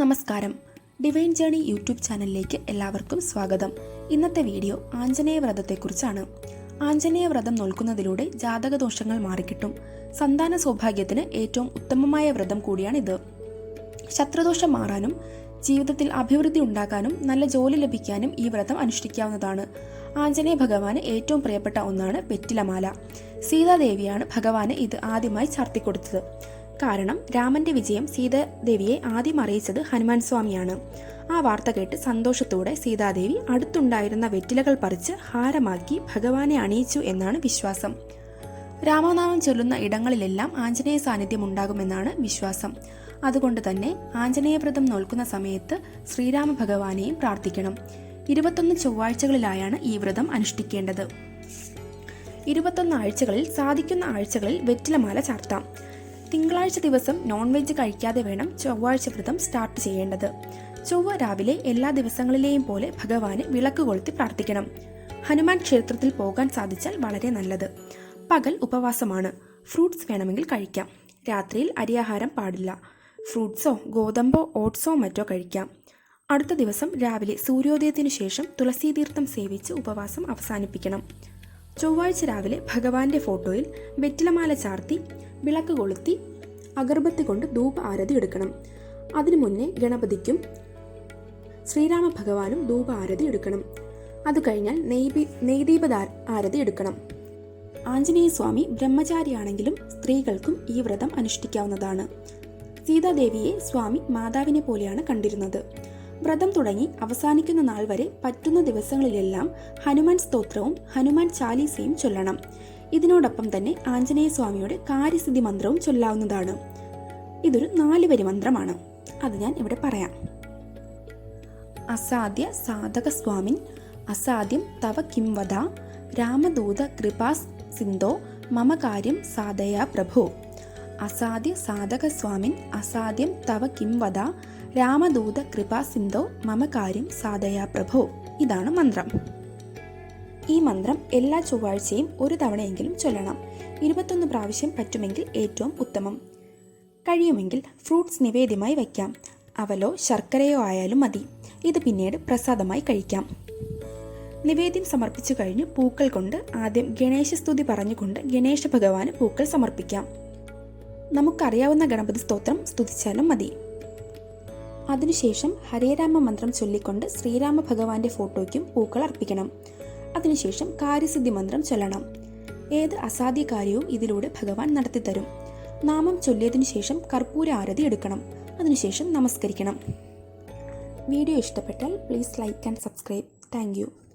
നമസ്കാരം. Divine journey YouTube ചാനലിലേക്ക് എല്ലാവർക്കും സ്വാഗതം. ഇന്നത്തെ വീഡിയോ ആഞ്ജനേയ വ്രതത്തെക്കുറിച്ചാണ് ആഞ്ജനേയ വ്രതം നോൽക്കുന്നതിലൂടെ ജാതകദോഷങ്ങൾ മാറിക്കിട്ടും. സന്താന സൗഭാഗ്യത്തിന് ഏറ്റവും ഉത്തമമായ വ്രതം കൂടിയാണിത്. ശത്രുദോഷം മാറാനും ജീവിതത്തിൽ അഭിവൃദ്ധി ഉണ്ടാക്കാനും നല്ല ജോലി ലഭിക്കാനും ഈ വ്രതം അനുഷ്ഠിക്കാവുന്നതാണ്. ആഞ്ജനേയ ഭഗവാന് ഏറ്റവും പ്രിയപ്പെട്ട ഒന്നാണ് വെറ്റിലമാല സീതാദേവിയാണ് ഭഗവാന് ഇത് ആദ്യമായി ചാർത്തിക്കൊടുത്തത്. കാരണം രാമന്റെ വിജയം സീതാദേവിയെ ആദ്യം അറിയിച്ചത് ഹനുമാൻ സ്വാമിയാണ്. ആ വാർത്ത കേട്ട് സന്തോഷത്തോടെ സീതാദേവി അടുത്തുണ്ടായിരുന്ന വെറ്റിലകൾ പറിച്ച് ഹാരമാക്കി ഭഗവാനെ അണിയിച്ചു എന്നാണ് വിശ്വാസം. രാമനാമം ചൊല്ലുന്ന ഇടങ്ങളിലെല്ലാം ആഞ്ജനേയ സാന്നിധ്യം ഉണ്ടാകുമെന്നാണ് വിശ്വാസം. അതുകൊണ്ട് തന്നെ ആഞ്ജനേയ വ്രതം നോൽക്കുന്ന സമയത്ത് ശ്രീരാമ ഭഗവാനെയും പ്രാർത്ഥിക്കണം. ഇരുപത്തൊന്ന് ചൊവ്വാഴ്ചകളിലായാണ് ഈ വ്രതം അനുഷ്ഠിക്കേണ്ടത്. ഇരുപത്തൊന്ന് ആഴ്ചകളിൽ സാധിക്കുന്ന ആഴ്ചകളിൽ വെറ്റിലമാല ചാർത്താം. തിങ്കളാഴ്ച ദിവസം നോൺ വെജ് കഴിക്കാതെ വേണം ചൊവ്വാഴ്ച വ്രതം സ്റ്റാർട്ട് ചെയ്യേണ്ടത്. ചൊവ്വ രാവിലെ എല്ലാ ദിവസങ്ങളിലെയും പോലെ ഭഗവാന് വിളക്ക് കൊളുത്തി പ്രാർത്ഥിക്കണം. ഹനുമാൻ ക്ഷേത്രത്തിൽ പോകാൻ സാധിച്ചാൽ വളരെ നല്ലത്. പകൽ ഉപവാസമാണ്. ഫ്രൂട്ട്സ് വേണമെങ്കിൽ കഴിക്കാം. രാത്രിയിൽ അരിയാഹാരം പാടില്ല. ഫ്രൂട്ട്സോ ഗോതമ്പോ ഓട്സോ മറ്റോ കഴിക്കാം. അടുത്ത ദിവസം രാവിലെ സൂര്യോദയത്തിനു ശേഷം തുളസീതീർത്ഥം സേവിച്ച് ഉപവാസം അവസാനിപ്പിക്കണം. ചൊവ്വാഴ്ച രാവിലെ ഭഗവാന്റെ ഫോട്ടോയിൽ വെറ്റിലമാല ചാർത്തി വിളക്ക് കൊളുത്തി അഗർബത്തി കൊണ്ട് ധൂപ ആരതി എടുക്കണം. അതിനു മുന്നേ ഗണപതിക്കും ശ്രീരാമ ഭഗവാനും ധൂപ ആരതി എടുക്കണം. അത് കഴിഞ്ഞാൽ നെയ്ബി നെയ്ദീപ ആരതി എടുക്കണം. ആഞ്ജനേയ സ്വാമി ബ്രഹ്മചാരിയാണെങ്കിലും സ്ത്രീകൾക്കും ഈ വ്രതം അനുഷ്ഠിക്കാവുന്നതാണ്. സീതാദേവിയെ സ്വാമി മാതാവിനെ പോലെയാണ് കണ്ടിരുന്നത്. വ്രതം തുടങ്ങി അവസാനിക്കുന്ന നാൾ വരെ പറ്റുന്ന ദിവസങ്ങളിലെല്ലാം ഹനുമാൻ സ്തോത്രവും ഹനുമാൻ ചാലീസയും ചൊല്ലണം. ഇതിനോടൊപ്പം തന്നെ ആഞ്ജനേയ സ്വാമിയുടെ കാര്യസിദ്ധി മന്ത്രവും ചൊല്ലാവുന്നതാണ്. ഇതൊരു നാല് വരി മന്ത്രമാണ്. അത് ഞാൻ ഇവിടെ പറയാം. അസാധ്യ സാധക സ്വാമിൻ അസാധ്യം തവ കിം വധ രാമദൂത കൃപാസ് സിന്ധോ മമ കാര്യം സാധയ പ്രഭോ. അസാധ്യ സാധക സ്വാമിൻ അസാധ്യം തവ കിം വധ രാമദൂത കൃപാ സിന്ധോ മമ കാര്യം സാധയാ പ്രഭോ. ഇതാണ് മന്ത്രം. ഈ മന്ത്രം എല്ലാ ചൊവ്വാഴ്ചയും ഒരു തവണയെങ്കിലും ചൊല്ലണം. ഇരുപത്തൊന്ന് പ്രാവശ്യം പറ്റുമെങ്കിൽ ഏറ്റവും ഉത്തമം. കഴിയുമെങ്കിൽ ഫ്രൂട്ട്സ് നിവേദ്യമായി വയ്ക്കാം. അവലോ ശർക്കരയോ ആയാലും മതി. ഇത് പിന്നീട് പ്രസാദമായി കഴിക്കാം. നിവേദ്യം സമർപ്പിച്ചു കഴിഞ്ഞ് പൂക്കൾ കൊണ്ട് ആദ്യം ഗണേശസ്തുതി പറഞ്ഞുകൊണ്ട് ഗണേശ ഭഗവാന് പൂക്കൾ സമർപ്പിക്കാം. നമുക്കറിയാവുന്ന ഗണപതി സ്തോത്രം സ്തുതിച്ചാലും മതി. അതിനുശേഷം ഹരേരാമ മന്ത്രം ചൊല്ലിക്കൊണ്ട് ശ്രീരാമ ഭഗവാന്റെ ഫോട്ടോയ്ക്കും പൂക്കൾ അർപ്പിക്കണം. അതിനുശേഷം കാര്യസിദ്ധി മന്ത്രം ചൊല്ലണം. ഏത് അസാധ്യ കാര്യവും ഇതിലൂടെ ഭഗവാൻ നടത്തിത്തരും. നാമം ചൊല്ലിയതിനു ശേഷം കർപ്പൂര ആരതി എടുക്കണം. അതിനുശേഷം നമസ്കരിക്കണം. വീഡിയോ ഇഷ്ടപ്പെട്ടാൽ please like and subscribe. Thank